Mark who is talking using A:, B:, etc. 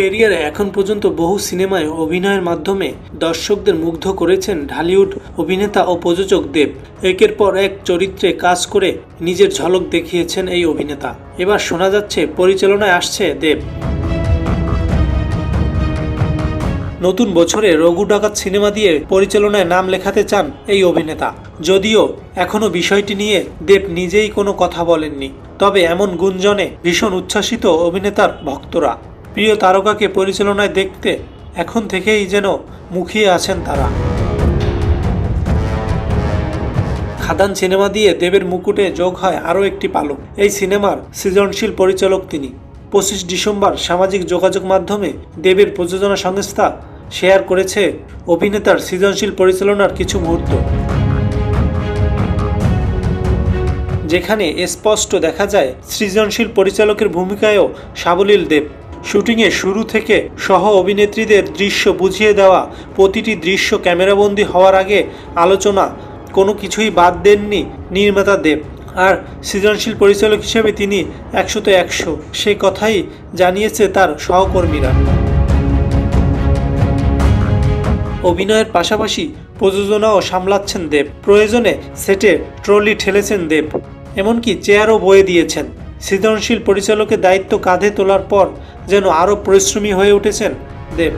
A: ক্যারিয়ারে এখন পর্যন্ত বহু সিনেমায় অভিনয়ের মাধ্যমে দর্শকদের মুগ্ধ করেছেন ঢালিউড অভিনেতা ও প্রযোজক দেব। একের পর এক চরিত্রে কাজ করে নিজের ঝলক দেখিয়েছেন এই অভিনেতা। এবার শোনা যাচ্ছে, পরিচালনায় আসছে দেব। নতুন বছরে রঘু ডাকাত সিনেমা দিয়ে পরিচালনায় নাম লেখাতে চান এই অভিনেতা। যদিও এখনও বিষয়টি নিয়ে দেব নিজেই কোনো কথা বলেননি। তবে এমন গুঞ্জনে ভীষণ উচ্ছ্বাসিত অভিনেতার ভক্তরা। প্রিয় তারকাকে পরিচালনায় দেখতে এখন থেকেই যেন মুখিয়ে আছেন তারা। খাদান সিনেমা দিয়ে দেবের মুকুটে যোগ হয় আরও একটি পালক। এই সিনেমার সৃজনশীল পরিচালক তিনি। পঁচিশ ডিসেম্বর সামাজিক যোগাযোগ মাধ্যমে দেবের প্রযোজনা সংস্থা শেয়ার করেছে অভিনেতার সৃজনশীল পরিচালনার কিছু মুহূর্ত। যেখানে স্পষ্ট দেখা যায় সৃজনশীল পরিচালকের ভূমিকায়ও সাবলীল দেব। শুটিংয়ে শুরু থেকে সহ অভিনেত্রীদের দৃশ্য বুঝিয়ে দেওয়া, প্রতিটি দৃশ্য ক্যামেরাবন্দি হওয়ার আগে আলোচনা, কোনো কিছুই বাদ দেননি নির্মাতা দেব। আর সৃজনশীল পরিচালক হিসেবে তিনি একশোতে একশো। সে কথাই জানিয়েছে তার সহকর্মীরা। অভিনয়ের পাশাপাশি প্রযোজনাও সামলাচ্ছেন দেব। প্রয়োজনে সেটে ট্রলি ঠেলেছেন দেব। এমনকি চেয়ারও বয়ে দিয়েছেন। সৃজনশীল পরিচালকের দায়িত্ব কাঁধে তোলার পর যেন আরও পরিশ্রমী হয়ে উঠেছেন দেব।